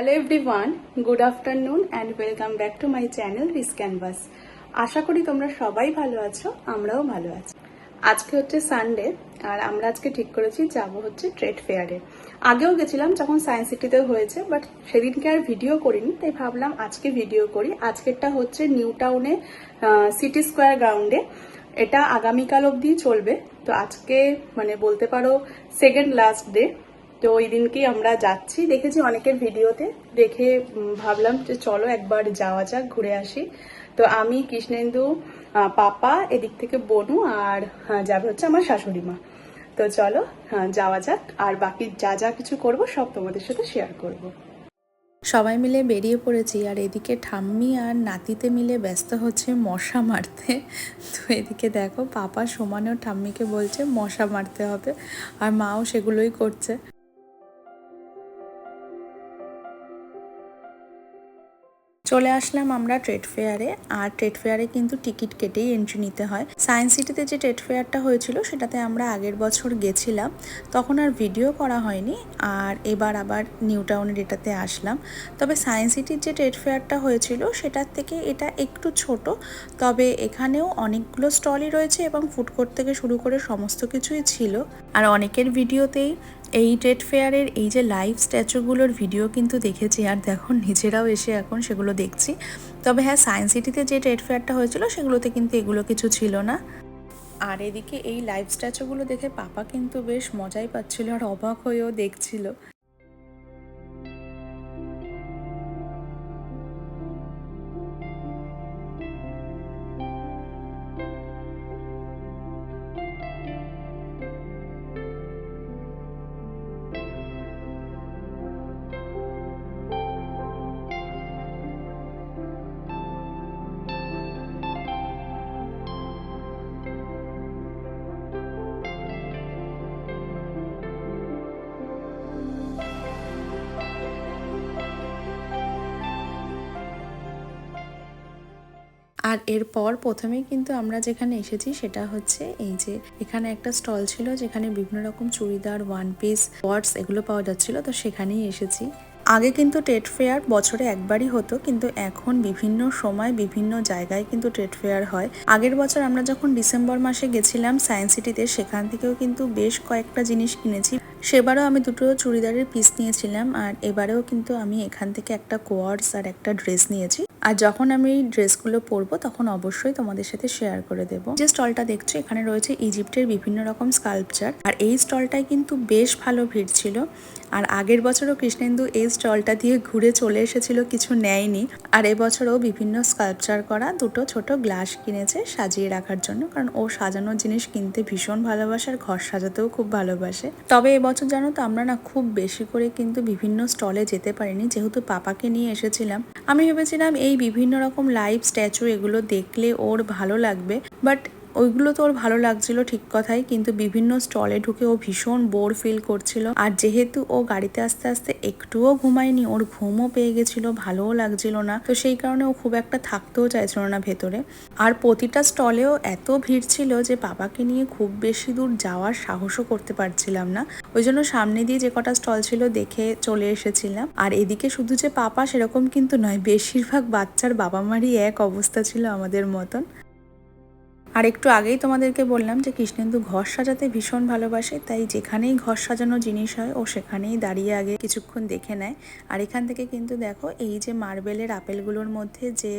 Hello everyone good afternoon and welcome back to my channel Rees canvas আশা করি তোমরা সবাই ভালো আছো, আমরাও ভালো আছি। আজকে হচ্ছে সানডে আর আমরা আজকে ঠিক করেছি যাব হচ্ছে ট্রেড ফেয়ারে আগেও গেছিলাম যখন সায়েন্স সিটিতেও হয়েছে বাট সেদিনকে আর ভিডিও করিনি, তাই ভাবলাম আজকে ভিডিও করি। আজকেরটা হচ্ছে নিউ টাউনে সিটি স্কোয়ার গ্রাউন্ডে এটা আগামীকাল অবধি চলবে। তো আজকে মানে বলতে পারো সেকেন্ড লাস্ট ডে তো ওই দিনকেই আমরা যাচ্ছি। দেখেছি অনেকের ভিডিওতে। দেখে ভাবলাম যে চলো একবার যাওয়া যাক ঘুরে আসি। তো আমি কৃষ্ণেন্দু পাপা এদিক থেকে বনু আর যাবে হচ্ছে আমার শাশুড়ি মা। তো চলো হ্যাঁ, যাওয়া যাক। আর বাকি যা যা কিছু করব সব তোমাদের সাথে শেয়ার করব। সবাই মিলে বেরিয়ে পড়েছি আর এদিকে ঠাম্মি আর নাতিতে মিলে ব্যস্ত হচ্ছে মশা মারতে। তো এদিকে দেখো পাপা সমানেও ঠাম্মিকে বলছে মশা মারতে হবে। আর মাও সেগুলোই করছে। চলে আসলাম আমরা ট্রেড ফেয়ারে আর ট্রেড ফেয়ারে কিন্তু টিকিট কেটেই এন্ট্রি নিতে হয়। সায়েন্স সিটিতে যে ট্রেড ফেয়ারটা হয়েছিল, সেটাতে আমরা আগের বছর গেছিলাম। তখন আর ভিডিও করা হয়নি। আর এবার আবার নিউ টাউনের এটাতে আসলাম। তবে সায়েন্স সিটির যে ট্রেড ফেয়ারটা হয়েছিল, সেটার থেকে এটা একটু ছোট। তবে এখানেও অনেকগুলো স্টলই রয়েছে এবং ফুড কোর্ট থেকে শুরু করে সমস্ত কিছুই ছিল। আর অনেকের ভিডিওতেই এই ট্রেড ফেয়ারের এই যে লাইভ স্ট্যাচুগুলোর ভিডিও কিন্তু দেখেছি, আর দেখো নিজেরাও এসে এখন সেগুলো দেখছি। তবে হ্যাঁ সায়েন্স সিটিতে যে ট্রেড ফেয়ারটা হয়েছিল, সেগুলোতে কিন্তু এগুলো কিছু ছিল না। আর এদিকে এই লাইভ স্ট্যাচুগুলো দেখে পাপা কিন্তু বেশ মজাই পাচ্ছিল আর অবাক হয়েও দেখছিল। আর এরপর প্রথমেই কিন্তু আমরা যেখানে এসেছি সেটা হচ্ছে এই যে এখানে একটা স্টল ছিল যেখানে বিভিন্ন রকম চুড়িদার ওয়ান পিস ওয়ার্ডস এগুলো পাওয়া যাচ্ছিল, তো সেখানেই এসেছি। আগে কিন্তু ট্রেড ফেয়ার বছরে একবারই হতো, কিন্তু এখন বিভিন্ন সময় বিভিন্ন জায়গায় কিন্তু ট্রেড ফেয়ার হয়। আগের বছর আমরা যখন ডিসেম্বর মাসে গেছিলাম সায়েন্স সিটিতে সেখান থেকেও কিন্তু বেশ কয়েকটা জিনিস কিনেছি। সেবারও আমি দুটো চুড়িদারের পিস নিয়েছিলাম, আর এবারেও কিন্তু আমি এখান থেকে একটা কোয়ার্স আর একটা ড্রেস নিয়েছি। আর যখন আমি ড্রেসগুলো পরবো, তখন অবশ্যই তোমাদের সাথে শেয়ার করে দেব। যে স্টলটা দেখছ, এখানে রয়েছে ইজিপ্টের বিভিন্ন রকম স্কাল্পচার আর এই স্টলটায় কিন্তু বেশ ভালো ভিড় ছিল। আর আগের বছরও কৃষ্ণেন্দু এই স্টলটা দিয়ে ঘুরে চলে এসেছিল, কিছু নেয়নি। আর এবছরও বিভিন্ন স্কাল্পচার করা দুটো ছোট গ্লাস কিনেছে সাজিয়ে রাখার জন্য। কারণ ও সাজানোর জিনিস কিনতে ভীষণ ভালোবাসে, আর ঘর সাজাতেও খুব ভালোবাসে। তবে এবছর জানো তো, আমরা না খুব বেশি করে কিন্তু বিভিন্ন স্টলে যেতে পারিনি। যেহেতু পাপাকে নিয়ে এসেছিলাম, আমি ভেবেছিলাম এই বিভিন্ন রকম লাইভ স্ট্যাচু এগুলো দেখলে ওর ভালো লাগবে। বাট ওইগুলো তো ওর ভালো লাগছিল ঠিক কথাই, কিন্তু বিভিন্ন স্টলে ঢুকে ও ভীষণ বোর ফিল করছিল। আর যেহেতু ও গাড়িতে আস্তে আস্তে একটুও ঘুমায়নি, ওর ঘুমও পেয়ে গেছিল, ভালোও লাগছিল না। তো সেই কারণে ও খুব একটা থাকতেও চাইছিল না ভেতরে। আর প্রতিটা স্টলেও এত ভিড় ছিল যে বাবাকে নিয়ে খুব বেশি দূর যাওয়ার সাহসও করতে পারছিলাম না। ওই জন্য সামনে দিয়ে যে কটা স্টল ছিল দেখে চলে এসেছিলাম। আর এদিকে শুধু যে পাপা সেরকম কিন্তু নয়, বেশিরভাগ বাচ্চার বাবা মারই এক অবস্থা ছিল আমাদের মতন। আর একটু আগেই তোমাদেরকে বললাম যে কৃষ্ণেন্দু ঘর সাজাতে ভীষণ ভালোবাসে, তাই যেখানেই ঘর সাজানো জিনিস হয় ও সেখানেই দাঁড়িয়ে আগে কিছুক্ষণ দেখে নেয়। আর এখান থেকে কিন্তু দেখো এই যে মার্বেলের আপেলগুলোর মধ্যে যে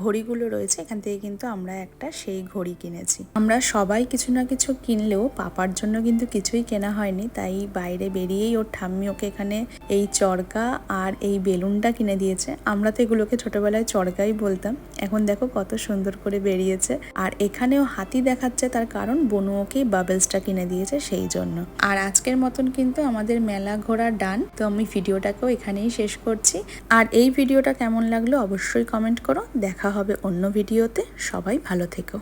ঘড়িগুলো রয়েছে, এখান থেকে কিন্তু আমরা একটা সেই ঘড়ি কিনেছি। আমরা সবাই কিছু না কিছু কিনলেও পাপার জন্য কিন্তু কিছুই কেনা হয়নি, তাই বাইরে বেরিয়েই ওর ঠাম্মি ওকে এখানে এই চরকা আর এই বেলুনটা কিনে দিয়েছে। আমরা তো এগুলোকে ছোটবেলায় চরকাই বলতাম, এখন দেখো কত সুন্দর করে বেরিয়েছে। আর এখানেও হাতি দেখাচ্ছে তার কারণ বনুওকে বাবেলসটা কিনে দিয়েছে সেই জন্য। আর আজকের মতন কিন্তু আমাদের মেলা ঘোরা ডান, তো আমি ভিডিওটাকেও এখানেই শেষ করছি। আর এই ভিডিওটা কেমন লাগল অবশ্যই কমেন্ট করো। দেখা হবে অন্য ভিডিওতে। সবাই ভালো থেকো।